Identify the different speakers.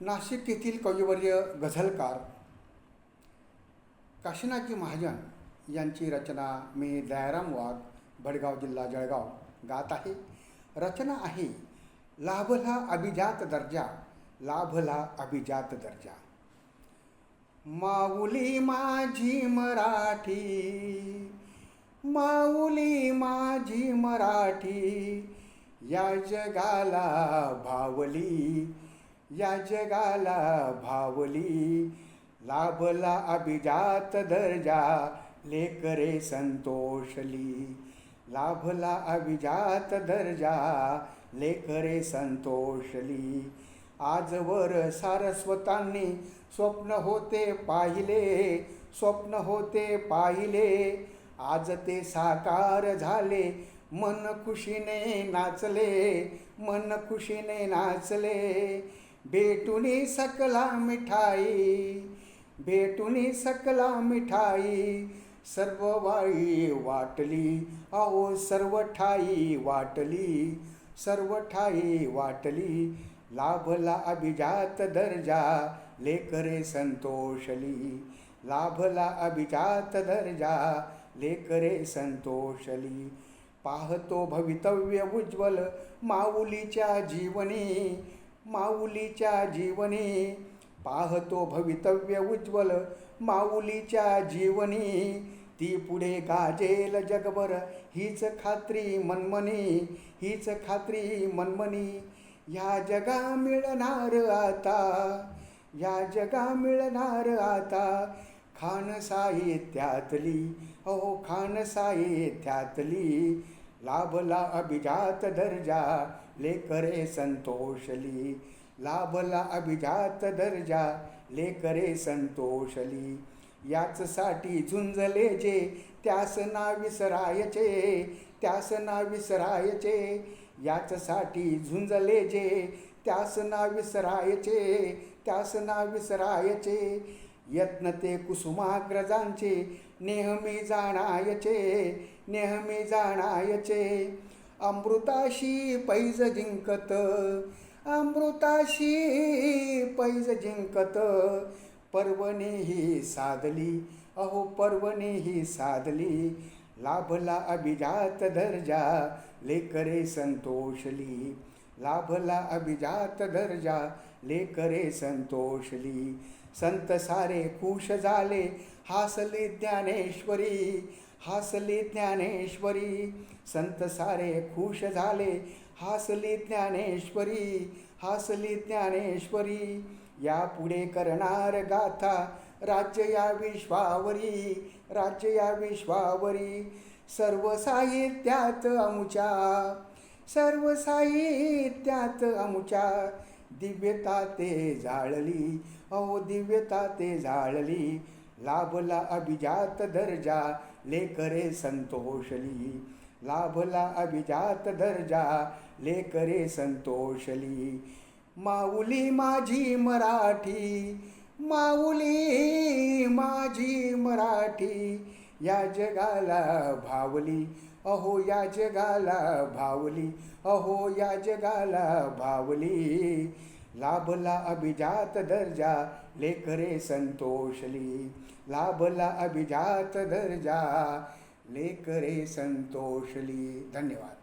Speaker 1: नाशिक येथील कविवर्य गझलकार काशीनाथजी महाजन यांची रचना मी दयाराम वाघ भडगाव जिल्हा जळगाव गात आहे. रचना आहे लाभला अभिजात दर्जा लाभला अभिजात दर्जा. माऊली माझी मराठी माऊली माझी मराठी या जगाला भावली या जगाला भावली लाभला अभिजात दर्जा लेकरे संतोषली. लाभला अभिजात दर्जा लेकरे संतोषली. आजवर सारस्वतांनी स्वप्न होते पाहिले स्वप्न होते पाहिले. आज ते साकार झाले मन खुशीने नाचले मन खुशीने नाचले. भेटुनी सकला मिठाई भेटुनी सकला मिठाई. सर्व वाई वाटली अहो सर्व ठाई वाटली सर्व ठाई वाटली. लाभला अभिजात दर्जा लेकरे संतोषली. लाभला अभिजात दर्जा लेकरे संतोषली. पाहतो भवितव्य उज्ज्वल माऊलीच्या जीवनी माऊलीच्या जीवनी. पाहतो भवितव्य उज्ज्वल माऊलीच्या जीवनी. ती पुढे गाजेल जगभर हीच खात्री मनमनी हीच खात्री मनमनी. या जगा मिळणार आता या जगा मिळणार आता. खान साहित्यातली अहो खान साहित्यातली लाभला अभिजात दर्जा लेकरे संतोषली लाभला अभिजात दर्जा लेकरे संतोषली. याचसाठी झुंजले जे त्यास ना विसरायचे त्यास ना विसरायचे. याचसाठी झुंजले जे त्यास ना विसरायचे त्यास ना विसरायचे. यत्न ते कुसुमाग्रजांचे नेहमी जाणायचे नेहमी जाणायचे. अमृताशी पैज जिंकत. अमृताशी पैज जिंकत. पर्वणी ही साधली. अहो पर्वणी ही साधली. लाभला अभिजात दर्जा. लेकरे संतोषली. लाभला अभिजात दर्जा. लेकरे संतोषली. संत सारे खुश झाले. हासले ज्ञानेश्वरी. हासले ज्ञानेश्वरी. संत सारे खुश झाले. हासली ज्ञानेश्वरी. हासली ज्ञानेश्वरी. या पुढे करणार गाथा. राज्य या विश्वावरी. राज्य या विश्वावरी. सर्व साहित्यात अमुच्या. सर्व साहित्यात अमुच्या दिव्यता ते जाळली. अहो दिव्यता ते जाळली. लाभला अभिजात दर्जा लेकरे संतोषली. लाभला अभिजात दर्जा लेकरे संतोषली. माऊली माझी मराठी माऊली माझी मराठी या जगाला भावली. अहो या जगाला भावली. अहो या जगाला भावली. लाभला अभिजात दर्जा लेकरे संतोषली. लाभला अभिजात दर्जा लेकरे संतोषली. धन्यवाद.